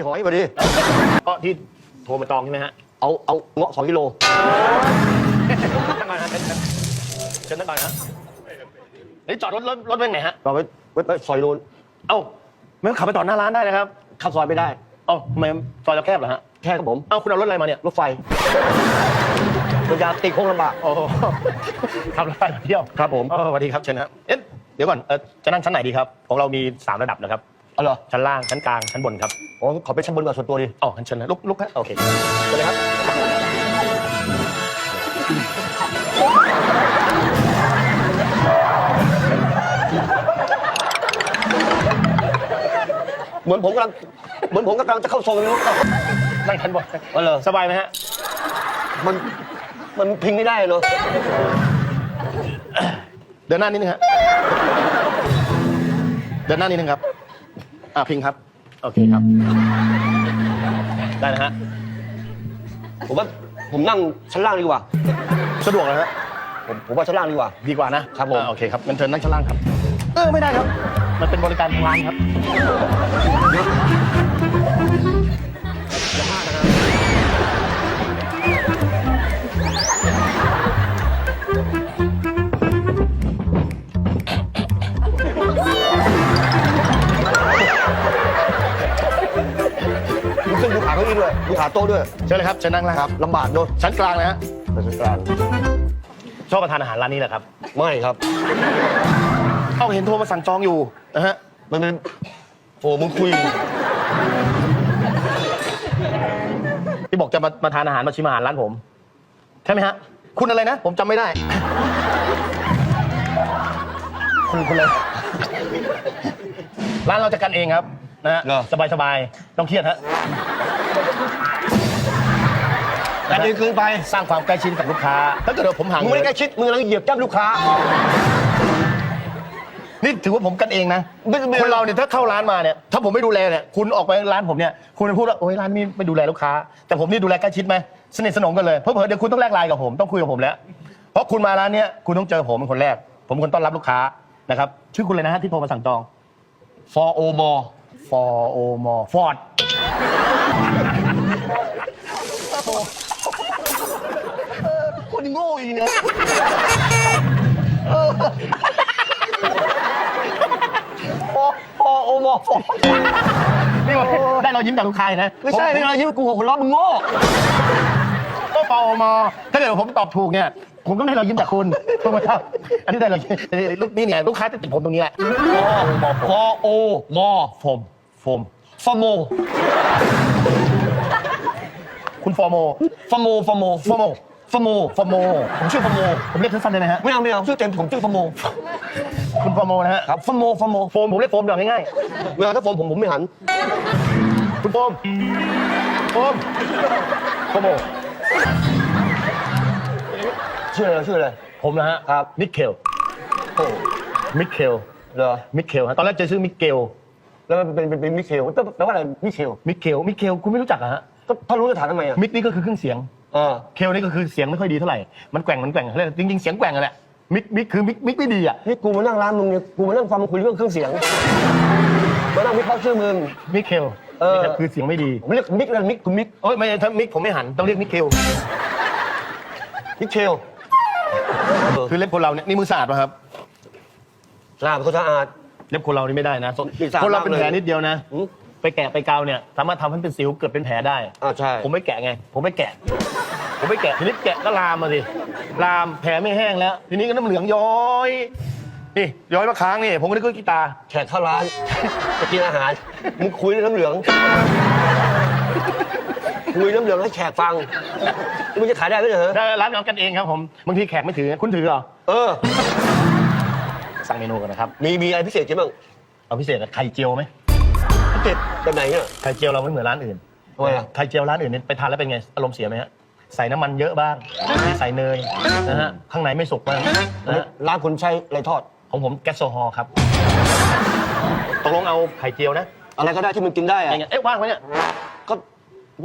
ที่หอยพอดีก็ที่โทรมาจองใช่ไหมฮะเอาเอาเงาะสองกิโลนั่งก่อนฮะเชิญเชิญนั่งก่อนฮะเฮ้ยจอดรถรถรถไว้ไหนฮะ เราไปไว้ไว้ซอยนู้นเอ้าไม่ต้องขับไปต่อหน้าร้านได้นะครับ เข้าซอยไม่ได้ เอ้าทำไมซอยเราแคบเหรอฮะ แค่ครับผม เอ้าคุณเอารถอะไรมาเนี่ย รถไฟมันจะติดโค้งลำบาก โอ้โหขับรถไฟมาเที่ยวครับผม เออสวัสดีครับเชิญครับเอ๊ะเดี๋ยวก่อนเออจะนั่งชั้นไหนดีครับ ของเรามีสามระดับนะครับ เอาเหรอชั้นล่างชั้นกลางชั้นบนครับอ๋อขอเป็นชั้นบนก่อนส่วนตัวดิอ๋อชั้นเชิญนะลุกลุกฮะโอเคไปเลยครับเหมือนผมกำลังเหมือนผมกำลังจะเข้าทรงไม่รู้นั่งชั้นบนอ๋อเหรอสบายไหมฮะมันมันพิงไม่ได้เลยเดินหน้านิดนึงฮะเดินหน้านิดนึงครับ อ่าพิงครับ โอเคครับ ได้นะฮะ ผมว่าผมนั่งชั้นล่างดีกว่า สะดวกนะฮะ ผมผมว่าชั้นล่างดีกว่า ดีกว่านะครับผม อ่าโอเคครับงั้นเชิญนั่งชั้นล่างครับ เออไม่ได้ครับ มันเป็นบริการทางร้านครับ ก้าอี้ด้วยดูขาโต๊ะด้วยเชิญเลยครับเชิญนั่งล่างครับลำบากด้วยชั้นกลางนะฮะไปชั้นกลาง ชอบประทานอาหารร้านนี้แหละครับไม่ครับเอาเห็นโทรมาสั่งจองอยู่นะฮะมันเป็นโอ้มึงคุยที่บอกจะมามาทานอาหารมาชิมอาหารร้านผมใช่ไหมฮะ คุณอะไรนะ ผมจำไม่ได้ คุณคุณอะไรร้านเราจะกันเองครับ นะฮะเหรอสบายสบายๆต้องเครียดฮะแต่เดินคืนไปสร้างความใกล้ชิดกับลูกค้า ถ้าเกิดว่าผมห่างมึงไม่ได้ใกล้ชิดมึงกำลังเหยียบจ้ำลูกค้า นี่ถือว่าผมกันเองนะไม่ไม่ คนเราเนี่ยถ้าเข้าร้านมาเนี่ยถ้าผมไม่ดูแลเนี่ยคุณออกไปร้านผมเนี่ยคุณจะพูดว่าโอ้ยร้านนี้ไม่ดูแลลูกค้า แต่ผมนี่ดูแลใกล้ชิดไหมสนิทสนมกันเลยเพราะเผื่อเดี๋ยวคุณต้องแลกไลน์กับผมต้องคุยกับผมแล้ว เพราะคุณมาร้านเนี้ยคุณต้องเจอผมเป็นคนแรก ผมเป็นคนต้อนรับลูกค้านะครับชื่อคุณเลยนะฮะที่โทรมาสั่งจอง for o m o for o m o ford คนโง่อีกเนี่ย for for o m o for นี่ได้เรายิ้มจากลูกค้านะไม่ใช่ไม่ใช่ยิ้มกูหัวเราะมึงโง่ก็ for o m o ถ้าเกิดผมตอบถูกเนี่ย ผมต้องได้เรายิ้มจากคุณถูกไหมครับ อันนี้ได้เรายิ้มลูกนี่เนี่ยลูกค้าจะติดผมตรงนี้แหละ for o m o โฟมโฟม for mo คุณฟอร์โม for mo for mo ฟอร์โม for mo ฟอร์โม ผมชื่อฟอร์โม ผมเรียกสั้นๆได้ไหมฮะ ไม่เอาไม่เอาชื่อเต็มผมชื่อ for mo คุณฟอร์โมนะฮะครับ for mo for mo โฟมผมเรียกโฟมอย่างง่ายเวลาถ้าผมผมผมไม่หันๆคุณโฟมโฟมฟอร์โม ชื่ออะไรชื่ออะไรผมนะฮะครับมิเคลโอ้มิเคลเหรอมิเคลฮะตอนแรกเจอชื่อมิเกลแล้วมันเป็นเป็นเป็นมิเชลแปลว่าอะไรมิเชลมิเกลมิเกลคุณไม่รู้จักเหรอฮะก็ถ้ารู้จะถามทำไมอะมิกนี่ก็คือเครื่องเสียง เออเคลนี่ก็คือเสียงไม่ค่อยดีเท่าไหร่ มันแกว่งมันแกว่งเขาเรียกจริงๆเสียงแกว่งอะแหละมิกมิกคือมิกมิกไม่ดีอะนี่กูมานั่งร้านมึงเนี่ยกูมานั่งฟังมึงคุยเรื่องเครื่องเสียงมานั่งวิเคราะห์ชื่อมึง มิเคลเออมิเคลคือเสียงไม่ดีผมเรียกมิกนะมิกคุณมิกโอ้ยไม่ถ้ามิกผมไม่หันต้องเรียกมิเคลมิเชล คือเล็บคนเราเนี่ยนี่มือสะอาดป่ะครับสะอาดเป็นคนสะอาด เล็บคนเรานี่ไม่ได้นะนี่สะอาดคนเราเป็นมากเลยแผลนิดเดียวนะ อืม ไปแกะไปกาวเนี่ยสามารถทำให้เป็นสิวเกิดเป็นแผลได้ อ่าใช่ ผมไม่แกะไง ผมไม่แกะ ผมไม่แกะทีนี้แกะก็ลามมาสิลามแผลไม่แห้งแล้ว ทีนี้ก็น้ำเหลืองย้อยนี่ย้อยมาค้างนี่ผมก็นึกว่ากีตาร์แขกเข้าร้านจะกินอาหาร มึงคุยเรื่องน้ำเหลือง คุยน้ำเหลืองให้แขกฟัง มึงจะขายได้ไหมเหรอได้ร้านเรากันเองครับผมบางทีแขกไม่ถือคุณถือเหรอเออ สั่งเมนูกันนะครับมีมีอะไรพิเศษจริงบ้างเอาพิเศษอะไข่เจียวไหมพิเศษแบบไหนเนี่ย ไข่เจียวเราไม่เหมือนร้านอื่นทำไมอะ ไข่เจียวร้านอื่นเนี่ยไปทานแล้วเป็นไงอารมณ์เสียไหมฮะใส่น้ำมันเยอะบ้างใส่เนยนะฮะข้างในไม่สุกบ้างนะฮะร้านคุณใช้อะไรทอด ของผมแก๊สโซฮอล์ครับตกลงเอาไข่เจียวนะอะไรก็ได้ที่มันกินได้อะ ยังไงเอ๊ะว่างไหมเนี่ยก็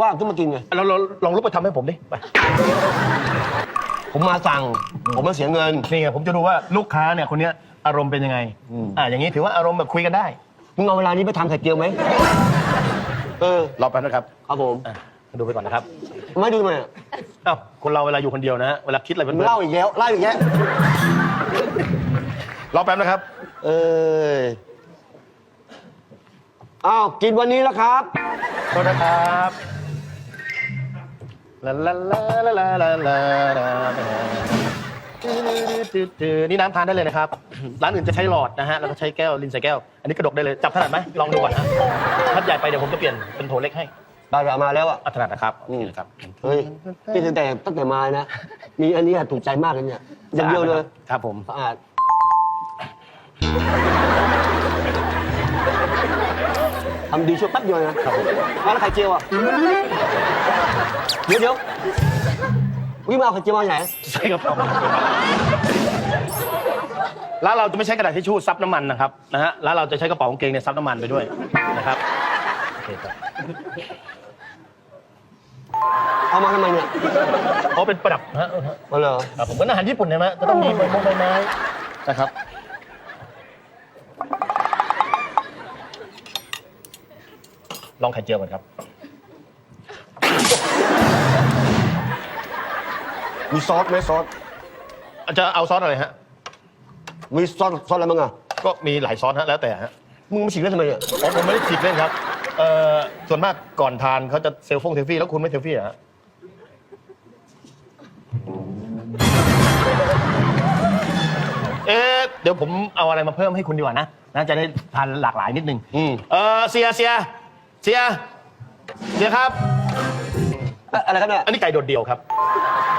ว่างขึ้นมากินไงเราเราลองลุกไปทำให้ผมดิไปผมมาสั่ง ผมมาเสียเงินนี่ไงผมจะดูว่าลูกค้าเนี่ยคนเนี้ยอารมณ์เป็นยังไงอืมอ่าอย่างนี้ถือว่าอารมณ์แบบคุยกันได้ มึงเอาเวลานี้ไปทำไข่เจียวไหมเออรอแป๊บนะครับครับผมอะดูไปก่อนนะครับไม่ดูทำไมอะอ้าวคนเราเวลาอยู่คนเดียวนะฮะเวลาคิดอะไรเพื่มึงอนเล่าอีกแล้วเล่าอีกแล้วๆรอแป๊บนะครับ เอออ้าวกินวันนี้แล้วครับโทษนะครับ ลาลาลาลาลาลาลาลานี่น้ำทานได้เลยนะครับ ร้านอื่นจะใช้หลอดนะฮะ แล้วก็ใช้แก้วลินใส่แก้ว อันนี้กระดกได้เลย จับถนัดไหมลองดูก่อนนะถ้าใหญ่ไปเดี๋ยวผมจะเปลี่ยนเป็นโถเล็กให้ได้ไปเอามาแล้วอะอะถนัดนะครับโอเคนะครับ เฮ้ยพี่ตั้งแต่ตั้งแต่มานะ มีอันนี้อะถูกใจมากเลยเนี่ยอย่างเดียวเลย ครับผม สะอาดำดีช่วยแป๊บเดียวนะครับผมแล้วไข่เจียวอะ เดี๋ยวเดี๋ยววิ่งมาเอาไข่เจียวมาจากไหนใช่ครับผมร้านเราจะไม่ใช้กระดาษทิชชู่ซับน้ำมันนะครับนะฮะร้านเราจะใช้กระเป๋ากางเกงเนี่ยซับน้ำมันไปด้วยนะครับโอเคครับเอามาทำไมเนี่ยเพราะเป็นประดับนะฮะมาเลยครับผมก็อาหารญี่ปุ่นเห็นไหมจะต้องมีใบมงใบไม้นะครับ ลองไข่เจียวก่อนครับ มีซอสไหมซอสจะเอาซอสอะไรฮะ มีซอสซอสอะไรบ้างอะ ก็มีหลายซอสฮะแล้วแต่ฮะมึงมาฉีกเล่นทำไมเนี่ยผมผมไม่ได้ฉีกเล่นครับ เอ่อ ส่วนมากก่อนทานเขาจะเซลฟงเซลฟี่แล้วคุณไม่เซลฟี่เหรอฮะ เอ๊ะ เดี๋ยวผมเอาอะไรมาเพิ่มให้คุณดีกว่านะ นะจะได้ทานหลากหลายนิดนึง อืม เออเสียเสีย เสียเสียครับเอ๊ะอะไรครับเนี่ยอันนี้ไก่โดดเดี่ยวครับ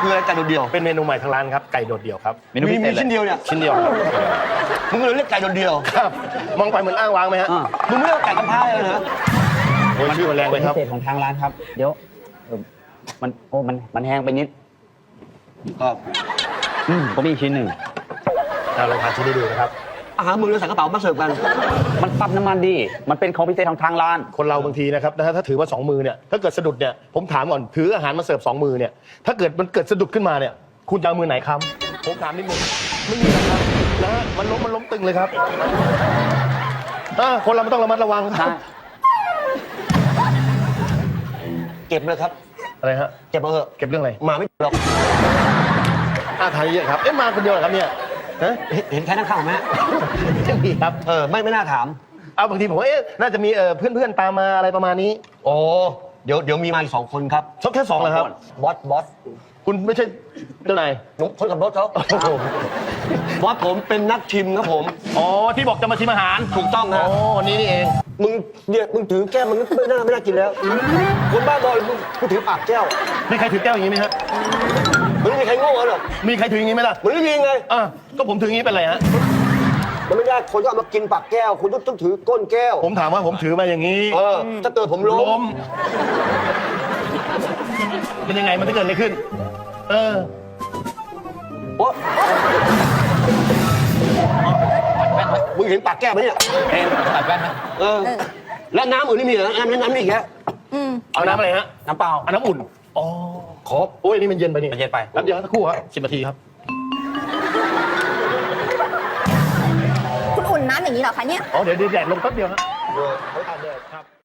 คืออะไรไก่โดดเดี่ยวเป็นเมนูใหม่ทางร้านครับ ไก่โดดเดี่ยวครับมีมีชิ้นเดียวเนี่ยชิ้นเดียวครับมึงเลยเรียกไก่โดดเดี่ยวครับ มองไปเหมือนอ้างว้างไหมฮะอะมึงไม่เรียกไก่กระเพราเลยนะโอ้ยชื่อมันแรงไปครับ พิเศษของทางร้านครับ เดี๋ยวเออมันโอ้มันมันแห้งไปนิดครับอืมผมมีอีกชิ้นหนึ่งเราลองทานชิ้นนี้ดูนะครับ อาหารมึงเลยใส่กระเป๋ามาเสิร์ฟกัน มันซับน้ำมันดี มันเป็นของพิเศษของทางร้าน คนเราบางทีนะครับนะฮะถ้าถือว่าสองมือเนี่ยถ้าเกิดสะดุดเนี่ยผมถามก่อนถืออาหารมาเสิร์ฟสองมือเนี่ยถ้าเกิดมันเกิดสะดุดขึ้นมาเนี่ย คุณจะเอามือไหนค้ำผมถามนิดนึงไม่มีนะครับนะฮะมันล้มมันล้มตึงเลยครับอ่าคนเรามันต้องระมัดระวังครับเก็บเลยครับ อะไรฮะเก็บมาเถอะเก็บเรื่องอะไรมาไม่หรอกอาทานเยอะครับเอ๊ะมาคนเดียวเหรอครับเนี่ย ฮะเห็นเห็นใครนั่งข้างผมไหมไม่มีครับ เออไม่ไม่น่าถาม เอาบางทีผมว่าเอ๊ะน่าจะมีเอ่อเพื่อนๆตามมาอะไรประมาณนี้ โอ้เดี๋ยวเดี๋ยวมีมาอีกสองคนครับชอบแค่สองเหรอครับ บอสบอสคุณไม่ใช่เจ้านายหนุ่มคนขับรถเขาโอ้โหบอสผมเป็นนักชิมครับผม อ๋อที่บอกจะมาชิมอาหารถูกต้องอ๋นะอวันนี้นี่เอง มึงเนี่ยมึงถือแก้วมึงไม่น่าไม่น่ากินแล้ว คนบ้าบอลมึงกูถือปากแก้วมีใครถือแก้วอย่างนี้ไหมฮะ มันไม่มีใครโง่หรอกมีใครถืออย่างนี้ไหมล่ะมันไม่มีไงอะก็ผมถืออย่างนี้เป็นไรฮะ มันไม่ได้คนก็เอามากินปากแก้ว คุณต้องต้องถือก้นแก้ว ผมถามว่าผมถือมาอย่างนี้เออ ถ้าเกิดผมล้ล้มม เป็นยังไงมันจะเกิดอะไรขึ้น เออ โอ๊ะมึงเห็นปากแก้วไหมเนี่ย เอ็นตัดแว่นนะเออ แล้วน้ำอื่นนี่มีเหรอน้ำน้ำน้ำนี่อีกแล้วเอาน้ำอะไรฮะ น้ำเปล่าเอาน้ำอุ่น อ๋อ ขอโอ้ยนี่มันเย็นไปนี่มันเย็นไป แป๊บเดียวสักครู่ครับสิบนาทีครับ คุณอุ่นน้ำอย่างนี้เหรอคะเนี่ย อ๋อ เดี๋ยวเดี๋ยวแดดลงแป๊บเดียวฮะเออครับ